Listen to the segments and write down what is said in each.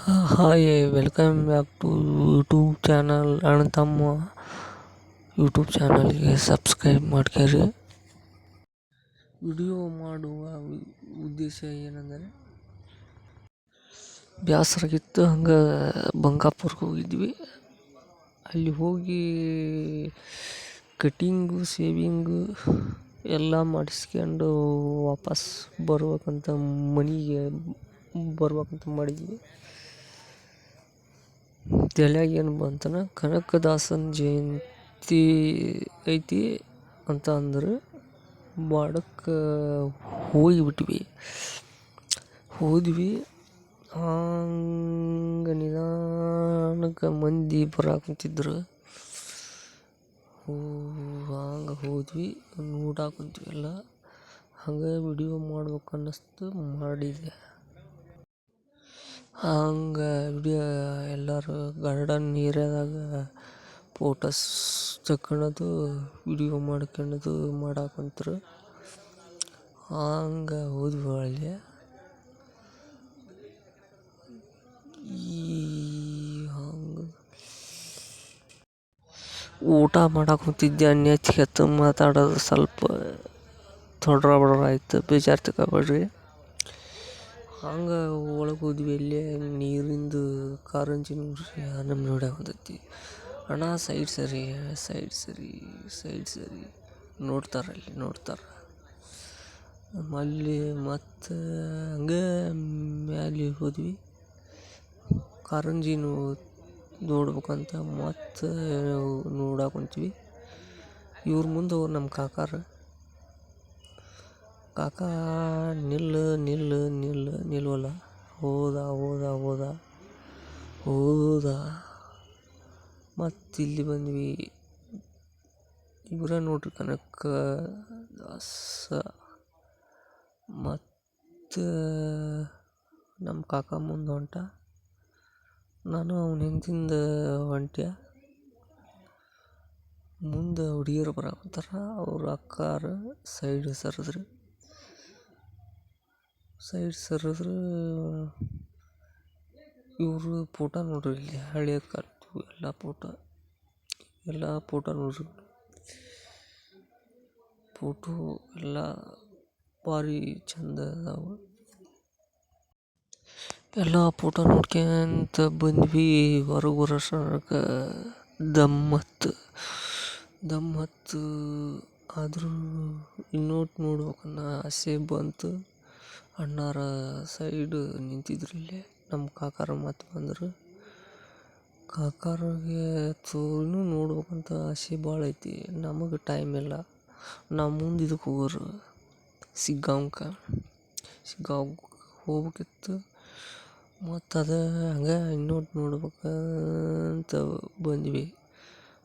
Hi welcome back to YouTube channel ಅಣ್ಣ ತಮ್ಮ YouTube ಚಾನಲ್ಗೆ ಸಬ್ಸ್ಕ್ರೈಬ್ ಮಾಡ್ಕೊರಿ. ವಿಡಿಯೋ ಮಾಡುವ ಉದ್ದೇಶ ಏನಂದರೆ ಬೇಸರಾಗಿತ್ತು ಹಂಗೆ ಬಂಕಾಪುರಕ್ಕೆ ಹೋಗಿದ್ವಿ. ಅಲ್ಲಿ ಹೋಗಿ ಕಟಿಂಗು ಸೇವಿಂಗು ಎಲ್ಲ ಮಾಡಿಸ್ಕೊಂಡು ವಾಪಸ್ ಬರ್ಬೇಕಂತ ಮನೆಗೆ, ಬರ್ಬೇಕಂತ ಮಾಡಿದ್ವಿ. ತಲ್ಯಾಗ ಏನು ಬಂತನ ಕನಕದಾಸನ ಜಯಂತಿ ಐತಿ ಅಂತ ಅಂದ್ರೆ ಮಾಡಕ್ಕೆ ಹೋಗಿಬಿಟ್ವಿ. ಹೋದ್ವಿ. ಹಂಗೆ ನಿಧಾನಕ್ಕೆ ಮಂದಿ ಬರಾಕುಂತಿದ್ರು ಹಂಗೆ ಹೋದ್ವಿ. ನೋಡಾಕುಂತ್ವಿ ಎಲ್ಲ. ಹಂಗೆ ವಿಡಿಯೋ ಮಾಡ್ಬೇಕು ಅನ್ನಿಸ್ತು ಮಾಡಿದೆ ಹಂಗೆ ವಿಡಿಯೋ ಎಲ್ಲರೂ ಗಾರ್ಡನ್ ಏರಿಯಾದಾಗ ಫೋಟೋಸ್ ತಕ್ಕಳದು ವಿಡಿಯೋ ಮಾಡ್ಕೊಳ್ಳೋದು ಕುಂತ್ರು ಹಂಗೆ ಹೋದ್ವಿ ಅಲ್ಲಿ ಈ ಹಂಗೆ ಊಟ ಮಾಡಕ್ಕೆ ಕುಂತಿದ್ದೆ ಅನ್ಯಚ್ಚಿಗೆ ಮಾತಾಡೋದು ಸ್ವಲ್ಪ ತೊಡ್ರ ಬಡ್ರ ಆಯಿತು ಬೇಜಾರು ತಗೋಬೇಡ್ರಿ. ಹಂಗೆ ಒಳಗೆ ಹೋದ್ವಿ ಅಲ್ಲಿ, ನೀರಿಂದು ಕಾರಂಜಿ ನೋಡ್ರಿ ನಮ್ಮ ನೋಡಕ್ಕೆ ಬಂದೈತಿ. ಅಣ್ಣ ಸೈಡ್ ಸರಿ ಸೈಡ್ ಸರಿ ಸೈಡ್ ಸರಿ. ನೋಡ್ತಾರೆ ಅಲ್ಲಿ ನೋಡ್ತಾರೆ. ಅಲ್ಲಿ ಮತ್ತು ಹಂಗೆ ಮ್ಯಾಲೆ ಹೋದ್ವಿ. ಕಾರಂಜಿ ನೋ ನೋಡ್ಬೇಕಂತ ಮತ್ತು ನೋಡಕ್ಕೆ ಹೊಂಟ್ವಿ. ಇವ್ರ ಮುಂದೆ ಅವ್ರು ನಮ್ಮ ಕಾಕಾರ. ಕಾಕ, ನಿಲ್ಲು ನಿಲ್ಲು ನಿಲ್ಲು, ನಿಲ್ವಲ್ಲ. ಹೋದ ಹೋದ ಹೋದ. ಹೋದ. ಮತ್ತೆ ಇಲ್ಲಿ ಬಂದ್ವಿ. ಇವರ ನೋಡ್ರಿ ಕನಕ ದಾಸ. ಮತ್ತು ನಮ್ಮ ಕಾಕ ಮುಂದೆ ಹೊಂಟ. ನಾನು ಅವನ ಹಿಂದಿಂದ ಹೊಂಟ್ಯ. ಮುಂದೆ ಹುಡುಗಿಯರು ಬರಾಕತ್ತಾರ ಅವ್ರ ಅಕ್ಕಾರ ಸೈಡ್ ಸರಿದ್ರು. ಸೈಡ್ ಸರಿದ್ರೆ ಇವರು ಫೋಟೋ ನೋಡ್ರಿ, ಇಲ್ಲಿ ಹಳೆಯ ಕಾಲದ್ದು ಎಲ್ಲ ಫೋಟೋ ಎಲ್ಲ ಫೋಟೋ ನೋಡ್ರಿ. ಫೋಟೋ ಎಲ್ಲ ಭಾರಿ ಚಂದ ಅದಾವ. ಎಲ್ಲ ಫೋಟೋ ನೋಡ್ಕ್ಯಂತ ಬಂದ್ವಿ, ಹೊರಗೆ ಬರೋಷ್ಟ್ರೊಳಗೆ ದಮ್ ಹತ್ತು ದಮ್ ಹತ್ತು ಆದರೂ ಇನ್ನೋಟ್ ನೋಡ್ಬೇಕನ್ನೋ ಆಸೆ ಬಂತು. ಅಣ್ಣಾರ ಸೈಡ್ ನಿಂತಿದ್ರು ಇಲ್ಲಿ ನಮ್ಮ ಕಾಕಾರ ಮತ್ತೆ ಬಂದರು. ಕಾಕಾರಿಗೆ ತೋಲು ನೋಡ್ಬೇಕಂತ ಆಸೆ ಭಾಳ ಐತಿ, ನಮಗೆ ಟೈಮ್ ಇಲ್ಲ. ನಾವು ಮುಂದೆ ಇದಕ್ಕೆ ಹೋಗೋರು ಸಿಗ್ಗಾಂವ್ಕ. ಸಿಗ್ಗಾಂವ್ ಹೋಗ್ಬೇಕಿತ್ತು. ಮತ್ತು ಅದು ಹಂಗೆ ಇನ್ನೊಟ್ಟು ನೋಡ್ಬೇಕಂತ ಬಂದ್ವಿ.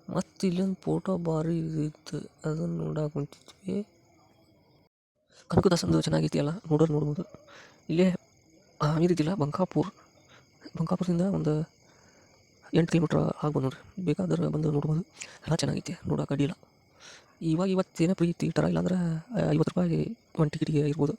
ಮತ್ತು ಇಲ್ಲೊಂದು ಫೋಟೋ ಭಾರಿ ಇತ್ತು ಅದನ್ನು ನೋಡಕ್ಕೆ ಕುಂತಿದ್ವಿ. ಕನಕದಾಸಂದು ಚೆನ್ನಾಗೈತಿ ಎಲ್ಲ ನೋಡೋರು ನೋಡ್ಬೋದು. ಇಲ್ಲೇ ಇದಿದ್ದಿಲ್ಲ ಬಂಕಾಪುರ್. ಬಂಕಾಪುರದಿಂದ ಒಂದು ಎಂಟು ಕಿಲೋಮೀಟ್ರ್ ಆಗ್ಬೋದು ನೋಡ್ರಿ. ಬೇಕಾದ್ರೆ ಬಂದು ನೋಡ್ಬೋದು. ಎಲ್ಲ ಚೆನ್ನಾಗೈತೆ, ನೋಡೋಕೆ ಅಡ್ಡಿಲ್ಲ ಇವಾಗ ಇವತ್ತೇನೋ ಪ್ರೀತಿ ಥರ ಇಲ್ಲಾಂದ್ರೆ ಐವತ್ತು ರೂಪಾಯಿ ಒಂದು ಟಿಕೆಟಿಗೆ ಇರ್ಬೋದು.